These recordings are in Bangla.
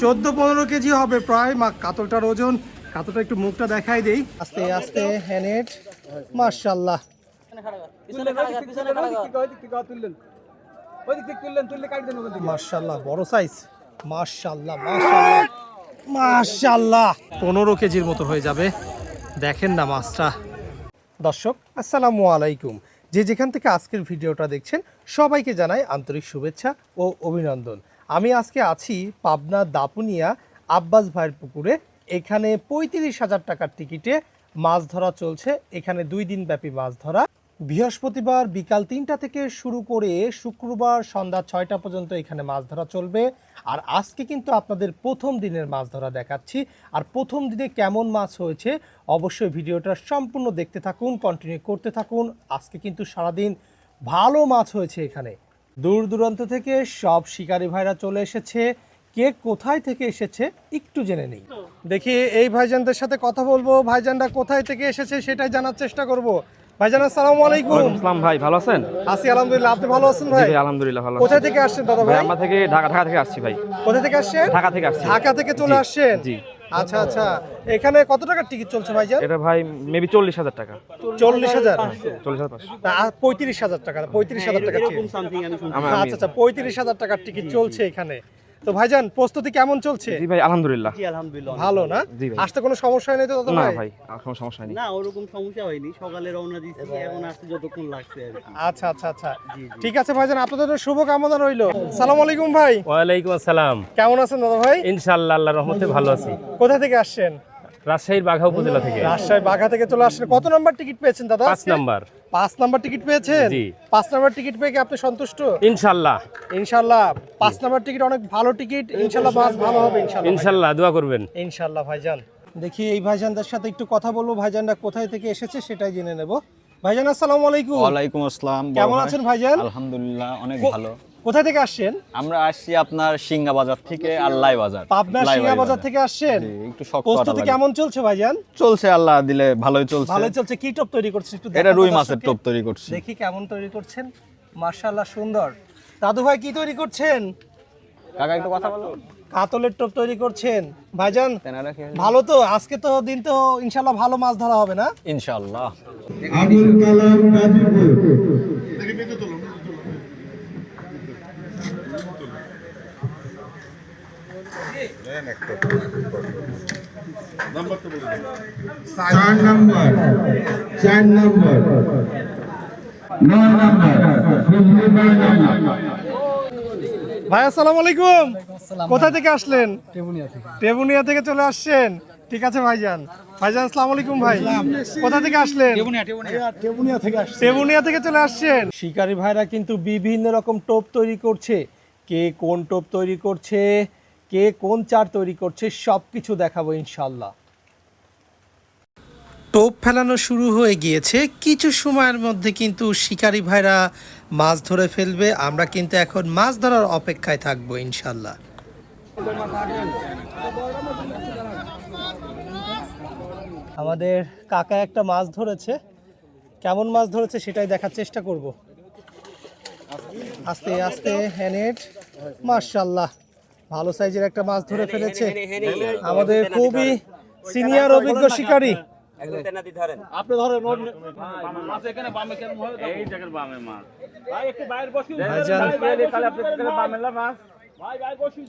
চোদ্দ পনেরো কেজি হবে প্রায়। মা, কাতলটার ওজন। কাতলটা একটু মুখটা দেখাই দেই। আস্তে আস্তে হ্যানেট মার্শাল্লাহ সাইজ পনেরো কেজির মতো হয়ে যাবে। দেখেন না মাছটা। দর্শক, আসসালামু আলাইকুম। যে যেখান থেকে আজকের ভিডিওটা দেখছেন, সবাইকে জানাই আন্তরিক শুভেচ্ছা ও অভিনন্দন। আমি আজকে আছি পাবনা দাপুনিয়া আব্বাস ভাইয়ের পুকুরে। এখানে পঁয়ত্রিশ হাজার টাকার টিকিটে মাছ ধরা চলছে। এখানে দুই দিন ব্যাপী মাছ ধরা। বৃহস্পতিবার বিকাল তিনটা থেকে শুরু করে শুক্রবার সন্ধ্যা ছয়টা পর্যন্ত এখানে মাছ ধরা চলবে। আর আজকে কিন্তু আপনাদের প্রথম দিনের মাছ ধরা দেখাচ্ছি। আর প্রথম দিনে কেমন মাছ হয়েছে অবশ্যই ভিডিওটা সম্পূর্ণ দেখতে থাকুন কন্টিনিউ করতে থাকুন। আজকে কিন্তু সারাদিন ভালো মাছ হয়েছে এখানে। দূর দূরান্ত থেকে সব শিকারী ভাইরা চলে এসেছে। কে কোথায় থেকে এসেছে একটু জেনে নেই। দেখি এই ভাইজানদের সাথে কথা বলব। ভাইজানরা কোথায় থেকে এসেছে সেটাই জানার চেষ্টা করব। ভাইজান আসসালামু আলাইকুম। আসসালাম ভাই ভালো আছেন? আছি আলহামদুলিল্লাহ। আপনি ভালো আছেন ভাই? ভাই আলহামদুলিল্লাহ ভালো আছি। থেকে আসছেন দাদা ভাই? আমরা থেকে ঢাকা ঢাকা থেকে আসছি ভাই। কোথা থেকে আসছেন? ঢাকা থেকে আসছি। ঢাকা থেকে চলে জি, আসছেন? জি। আচ্ছা আচ্ছা। এখানে কত টাকার টিকিট চলছে ভাইজান? এটা ভাই মেবি চল্লিশ হাজার টাকা। চল্লিশ হাজার? চল্লিশ হাজার পঁয়ত্রিশ হাজার টাকা পঁয়ত্রিশ হাজার টাকা আচ্ছা আচ্ছা পঁয়ত্রিশ হাজার টাকার টিকিট চলছে এখানে। তো ভাইজান প্রস্তুতি কেমন চলছে? জি ভাই আলহামদুলিল্লাহ। জি আলহামদুলিল্লাহ ভালো না? জি ভাই। আসতে কোনো সমস্যা নেই তো দাদা না ভাই? কোনো সমস্যা নেই। না ওরকম সমস্যা হয়নি। সকালে রওনা দিয়েছি এখন আসতে যতক্ষণ লাগছে আর কি। আচ্ছা আচ্ছা আচ্ছা। ঠিক আছে ভাইজান আপনাদের জন্য শুভ কামনা রইল। সালাম আলাইকুম ভাই। ওয়া আলাইকুম আসসালাম। কেমন আছেন দাদা ভাই? ইনশাআল্লাহ আল্লাহর রহমতে ভালো আছি। কোথা থেকে আসছেন? রাজশাহীর বাঘা উপজেলা থেকে। রাজশাহী বাঘা থেকে চলে আসছেন কত নাম্বার টিকিট পেয়েছেন দাদা পাঁচ? নাম্বার। পাঁচ নাম্বার টিকিট পেয়েছেন? জি। পাঁচ নাম্বার টিকিট পেয়ে কি আপনি সন্তুষ্ট? ইনশাআল্লাহ ইনশাল্লাহ। পাঁচ নাম্বার টিকিট অনেক ভালো টিকিট। ইনশাল্লাহ মাছ ভালো হবে ইনশাল্লাহ ইনশাআল্লাহ দোয়া করবেন। ইনশাল্লাহ ভাইজান। দেখি এই ভাইজানদের সাথে একটু কথা বলব। ভাইজানরা কোথায় থেকে এসেছে সেটাই জেনে নেব। ভাইজান আসসালামু আলাইকুম। ওয়ালাইকুম আসসালাম কেমন আছেন ভাইজান? আলহামদুলিল্লাহ অনেক ভালো। কোথায় থেকে আসছেন? আমরা আসছি আপনার সিঙ্গা বাজার থেকে আল্লাহ বাজার। পাবনা সিঙ্গা বাজার থেকে আসছেন? একটু শক্ত প্রস্তুতি কেমন চলছে ভাইজান। চলছে আল্লাহ দিলে ভালোই চলছে। ভালোই চলছে। কি টপ তৈরি করছেন একটু এটা রুই মাছের। টোপ তৈরি করছি। দেখি কেমন তৈরি করছেন। মার্শাল্লাহ সুন্দর। দাদু ভাই কি তৈরি করছেন? কাকা একটু কথা বলো। কাতলের টোপ তৈরি করছেন। ভাইজান ভালো তো আজকে তো দিন তো ইনশাআল্লাহ ভালো মাছ ধরা হবে না? ইনশাআল্লাহ। আবুল কালাম চার নম্বর চার নম্বর। নয় নম্বর নয় নম্বর। ভাই আসসালামু আলাইকুম। কোথা থেকে আসলেন? টেবুনিয়া থেকে। চলে আসছেন? ঠিক আছে ভাইজান। ভাইজান আসসালামু আলাইকুম ভাই। কোথা থেকে আসলেন? টেবুনিয়া থেকে চলে আসছেন? শিকারী ভাইরা কিন্তু বিভিন্ন রকম টোপ তৈরি করছে। কে কোন টোপ তৈরি করছে? কে কোন চার তৈরি করছে সব কিছু দেখাবো ইনশাল্লাহ টোপ ফেলানো শুরু হয়ে গিয়েছে। কিছু সময়ের মধ্যে কিন্তু শিকারী ভাইরা মাছ ধরে ফেলবে। আমরা কিন্তু এখন মাছ ধরার অপেক্ষায় থাকব ইনশাল্লাহ আমাদের কাকা একটা মাছ ধরেছে। কেমন মাছ ধরেছে সেটাই দেখার চেষ্টা করব। আস্তে আস্তে হ্যানেট মার্শাল্লাহ ভালো সাইজের একটা মাছ ধরে ফেলেছে। আমাদের খুবই সিনিয়র অভিজ্ঞ শিকারী। ভাইজান।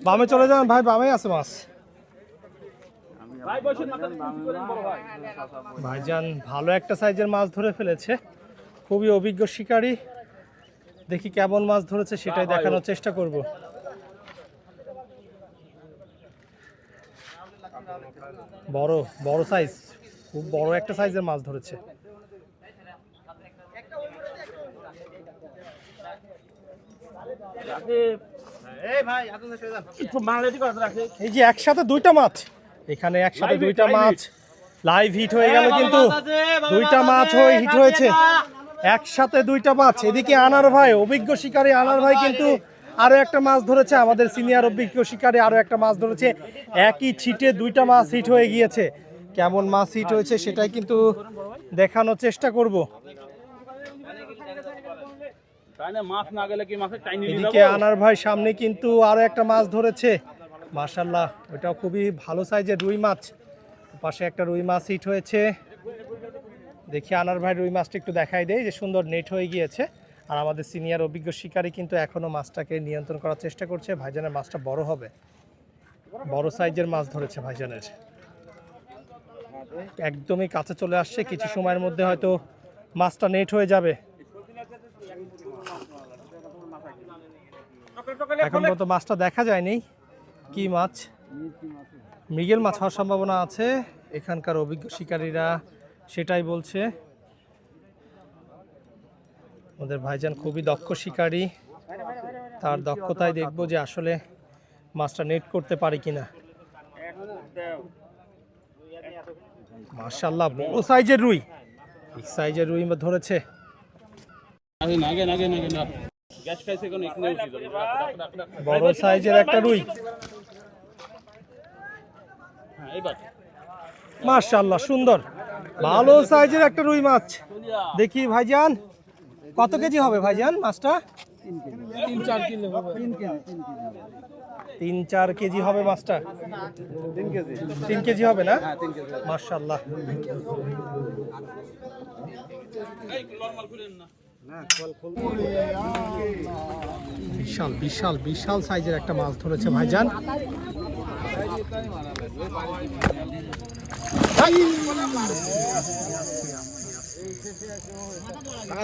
বামে চলে যান ভাই বামে আছে মাছ। ভাইজান ভালো একটা সাইজের মাছ ধরে ফেলেছে। খুবই অভিজ্ঞ শিকারী। দেখি কেমন মাছ ধরেছে সেটাই দেখানোর চেষ্টা করব। বড় বড় সাইজ খুব বড় একটা সাইজের মাছ ধরেছে। এই যে একসাথে দুইটা মাছ। এখানে একসাথে দুইটা মাছ। লাইভ হিট হয়ে গেল কিন্তু দুইটা মাছ হয়ে হিট হয়েছে। একসাথে দুইটা মাছ। এদিকে আনার ভাই অভিজ্ঞ শিকারী আনার ভাই কিন্তু আরও একটা মাছ ধরেছে আমাদের সিনিয়র অভিজ্ঞ শিকারে আরও একটা মাছ ধরেছে। একই ছিটে দুইটা মাছ হিট হয়ে গিয়েছে। কেমন মাছ হিট হয়েছে সেটাই কিন্তু দেখানোর চেষ্টা করব। এদিকে আনার ভাই সামনে কিন্তু আরও একটা মাছ ধরেছে। মাশাল্লাহ ওটাও খুবই ভালো সাইজের রুই মাছ। পাশে একটা রুই মাছ হিট হয়েছে। দেখি আনার ভাই রুই মাছটা একটু দেখাই দেয় যে সুন্দর নেট হয়ে গিয়েছে। আর আমাদের সিনিয়র অভিজ্ঞ শিকারী কিন্তু এখনও মাছটাকে নিয়ন্ত্রণ করার চেষ্টা করছে। ভাইজানের মাছটা বড় হবে। বড় সাইজের মাছ ধরেছে ভাইজানের। একদমই কাছে চলে আসছে। কিছু সময়ের মধ্যে হয়তো মাছটা নেট হয়ে যাবে। এখন পর্যন্ত মাছটা দেখা যায়নি। কি মাছ? মৃগেল মাছ হওয়ার সম্ভাবনা আছে। এখানকার অভিজ্ঞ শিকারীরা সেটাই বলছে। আমাদের ভাইজান খুবই দক্ষ শিকারী। তার দক্ষতায় দেখব যে আসলে মাছটা নেট করতে পারি কিনা। মার্শাল্লাহ বড় সাইজের রুই। এই সাইজের রুই ধরেছে। বড় সাইজের একটা রুই। মার্শাল্লাহ সুন্দর। ভালো সাইজের একটা রুই মাছ। দেখি ভাইজান। কত কেজি হবে ভাইজান মাছটা? তিন চার কিলো তিন চার কেজি হবে মাছটা? তিন কেজি। হবে না? মার্শাল্লাহ বিশাল বিশাল বিশাল সাইজের একটা মাছ ধরেছে ভাইজান।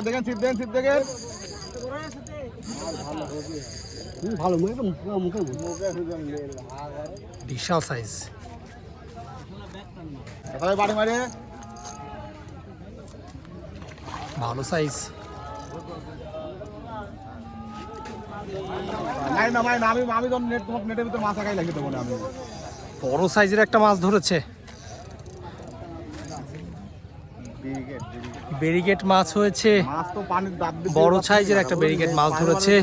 দেখেন সিদ্ধ দেখেন সিদ্ধ দেখেন। বিশাল সাইজ বাড়ি মারে। ভালো সাইজ নাই না মাই না আমি আমি নেট তোমার নেটের ভিতরে মাছ আগাই লাগিয়ে দেবো না আমি। বড় সাইজের একটা মাছ ধরেছে। ব্যারিকেড মাছ হয়েছে। বড় সাইজের একটা ব্যারিকেড মাছ ধরেছে।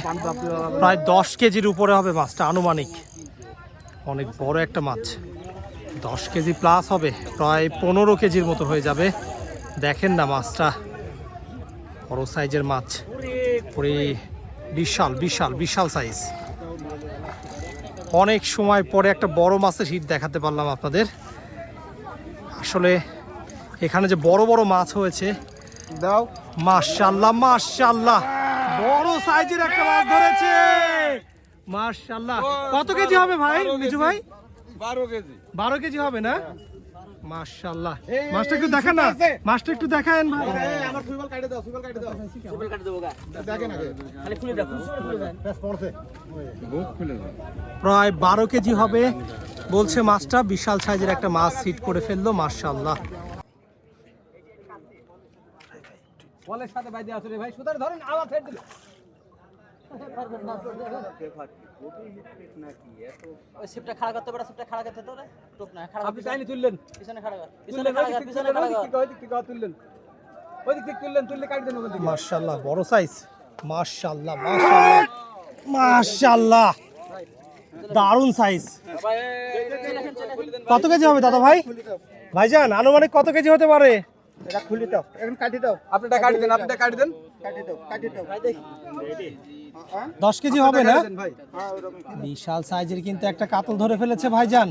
প্রায় দশ কেজির উপরে হবে মাছটা আনুমানিক। অনেক বড় একটা মাছ। দশ কেজি প্লাস হবে প্রায় পনেরো কেজির মতো হয়ে যাবে। দেখেন না মাছটা। বড় সাইজের মাছ। ওরে বিশাল বিশাল বিশাল সাইজ অনেক সময় পরে একটা বড় মাছের হিট দেখাতে পারলাম আপনাদের। আসলে এখানে যে বড় বড় মাছ হয়েছে দাও। মাশাল্লাহ মাশাল্লাহ। বড় সাইজের একটা মাছ ধরেছে। মাশাল্লাহ। কত কেজি হবে ভাই মিজু ভাই? বারো কেজি। বারো কেজি হবে না? মাশাল্লাহ। মাছটা একটু দেখান না। মাছটা একটু দেখান ভাই। আমার সুইবল কাটে দাও সুইবল কাটে দাও। সুইবল কাটে দেবো দেখেন খালি খুলে দাও পড়ছে বুক খুলে দাও। প্রায় বারো কেজি হবে। বলছে মাছটা বিশাল সাইজের একটা মাছ হিট করে ফেলল মাশাল্লাহ। ওই সিপটা খাড়া করতে পারে সিপটা খাড়া করতে তোরে টোপ না খাড়া আপনি চাইনি তুললেন। পিছনে খাড়া পিছনে খাড়া পিছনে খাড়া কর। মাশাল্লাহ বড় সাইজ দারুণ সাইজ কত কেজি হবে দাদা ভাই? ভাইজান আনুমানিক কত কেজি হতে পারে? এটা খুলে দাও। এখন কাটি দাও। আপনিটা কাটি দেন আপনিটা কাটি দেন। কাটি দাও কাটি দাও। দশ কেজি হবে না? বিশাল সাইজের কিন্তু একটা কাতল ধরে ফেলেছে ভাইজান।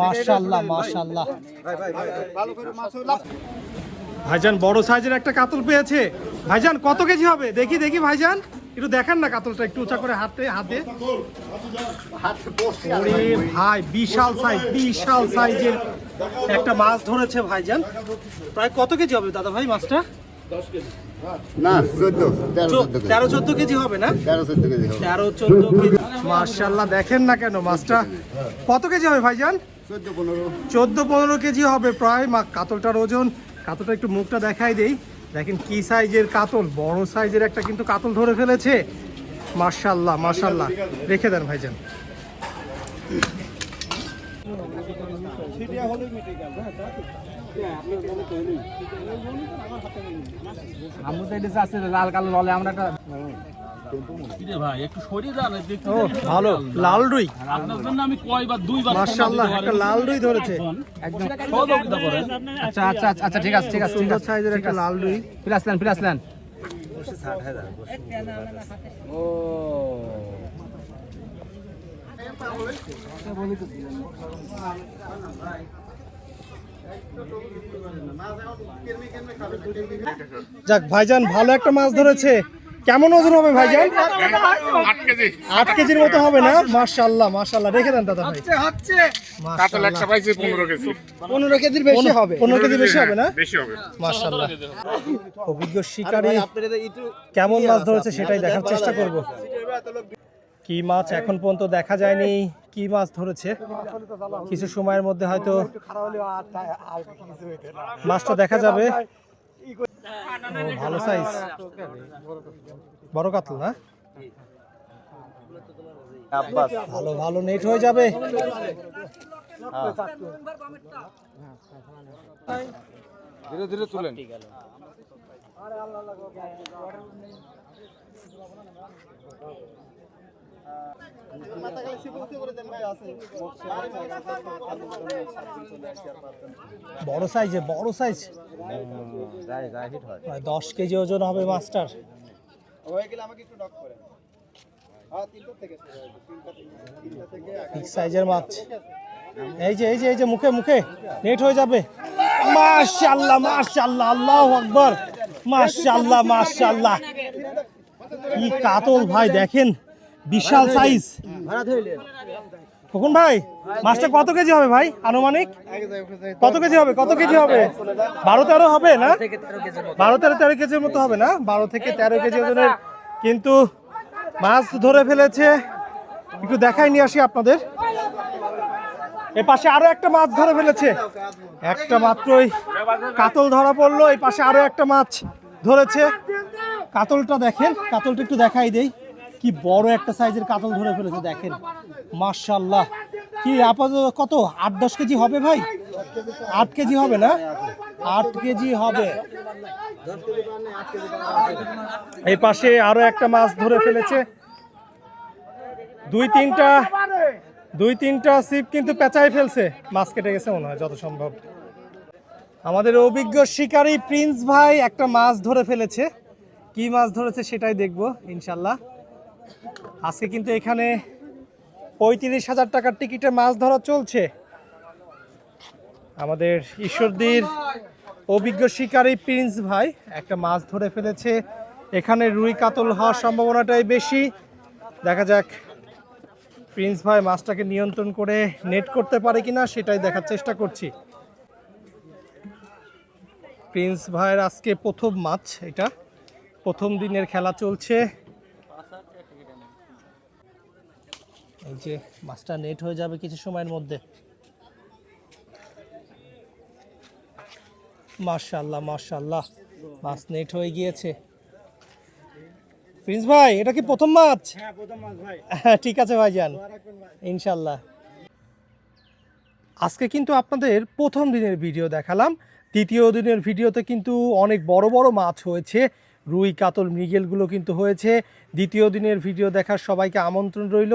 মাশাল্লাহ মাশাল্লাহ ভাই। ভাই ভাই ভালো করে মাছ লাভ ভাইজান বড় সাইজের একটা কাতল পেয়েছে। ভাইজান কত কেজি হবে? দেখি দেখি ভাইজান। একটু দেখান না কাতলটা একটু উঁচা করে হাতে হাতে। ভাই বিশাল সাইজ বিশাল সাইজের একটা মাছ ধরেছে ভাইজান। প্রায় কত কেজি হবে দাদা ভাই মাছটা? না তেরো চোদ্দ কেজি। হবে না? তেরো চোদ্দ কেজি মার্শাল্লাহ দেখেন না কেন মাছটা। কত কেজি হবে ভাইজান? চোদ্দ পনেরো। কেজি হবে প্রায়। মা কাতলটার ওজন। কাতলটা একটু মুখটা দেখাই দেই। দেখেন কি সাইজের কাতল। বড় সাইজের একটা কিন্তু কাতল ধরে ফেলেছে। মার্শাল্লাহ মার্শাল্লাহ রেখে দেন ভাইজান। ভাই একটু সরিয়ে যান দেখতে ও ভালো। লাল রুই। আপনার জন্য আমি কয়বার দুইবার মার্শাল্লাহ একটা লাল রুই ধরেছে। সহযোগিতা আচ্ছা আচ্ছা আচ্ছা ঠিক আছে ঠিক আছে সুন্দর সাইজের একটা লাল রুই। ফিরে আসলেন ফিরে আসলেন। যাক ভাইজান ভালো একটা মাছ ধরেছে। কেমন ওজন হবে ভাইজান? আট কেজির মতো হবে না? মাশাল্লাহ মাশাল্লাহ রেখে দেন দাদা ভাই। পনেরো কেজির বেশি হবে। পনেরো কেজি বেশি হবে না? মাশাল্লাহ অভিজ্ঞ শিকারী কেমন মাছ ধরেছে সেটাই দেখার চেষ্টা করব। কি মাছ এখন পর্যন্ত দেখা যায়নি? কি মাছ ধরেছে? কিছু সময়ের মধ্যে হয়তো মাছটা দেখা যাবে। ভালো সাইজ বড় কাতল না? ভালো ভালো নেট হয়ে যাবে। বড় সাইজে বড় সাইজ দশ কেজি ওজন হবে বিগ সাইজের মাছ। এই যে এই যে এই যে, মুখে মুখে। নেট হয়ে যাবে। মাশাআল্লাহ মাশাআল্লাহ, আল্লাহু আকবার। মাশাআল্লাহ মাশাআল্লাহ। কি কাতল ভাই, দেখেন। বিশাল সাইজ খোকন ভাই মাছটা কত কেজি হবে ভাই আনুমানিক? কত কেজি হবে কত কেজি হবে? বারো তেরো হবে না? বারো তেরো তেরো কেজির মতো হবে না? বারো থেকে তেরো কেজি ওজনের কিন্তু মাছ ধরে ফেলেছে। একটু দেখাই নিয়ে আসি আপনাদের। এ পাশে আরও একটা মাছ ধরে ফেলেছে। একটা মাত্রই কাতল ধরা পড়ল। এই পাশে আরও একটা মাছ ধরেছে। কাতলটা দেখেন কাতলটা একটু দেখাই দেই। কি বড় একটা সাইজের কাতল ধরে ফেলেছে, দেখেন। মার্শাল্লাহ কি, আপাতত কত? আট, দশ কেজি হবে ভাই? আট কেজি হবে না? আট কেজি হবে। এই পাশে আরও একটা মাছ ধরে ফেলেছে। দুই, তিনটা দুই, তিনটা সিপ কিন্তু পেঁচাই ফেলছে। মাছ কেটে গেছে মনে হয় যত সম্ভব আমাদের অভিজ্ঞ শিকারী প্রিন্স ভাই একটা মাছ ধরে ফেলেছে। কি মাছ ধরেছে সেটাই দেখব ইনশাল্লাহ আজকে কিন্তু এখানে পঁয়ত্রিশ হাজার টাকার টিকিটে মাছ ধরা চলছে। আমাদের ঈশ্বরদীর অভিজ্ঞ শিকারী প্রিন্স ভাই একটা মাছ ধরে ফেলেছে। এখানে রুই কাতল হওয়ার সম্ভাবনাটাই বেশি। দেখা যাক প্রিন্স ভাই মাছটাকে নিয়ন্ত্রণ করে নেট করতে পারে কিনা সেটাই দেখার চেষ্টা করছি। প্রিন্স ভাইয়ের আজকে প্রথম মাছ এটা। প্রথম দিনের খেলা চলছে। এই যে মাছটা নেট হয়ে যাবে কিছু সময়ের মধ্যে। মার্শাল্লাহ মার্শাল্লাহ মাছ নেট হয়ে গিয়েছে। প্রিন্স ভাই এটা কি প্রথম মাছ? হ্যাঁ ঠিক আছে ভাইজান। ইনশাল্লাহ আজকে কিন্তু আপনাদের প্রথম দিনের ভিডিও দেখালাম। দ্বিতীয় দিনের ভিডিওতে কিন্তু অনেক বড় বড় মাছ হয়েছে। রুই কাতল মৃগেলগুলো কিন্তু হয়েছে। দ্বিতীয় দিনের ভিডিও দেখার সবাইকে আমন্ত্রণ রইল।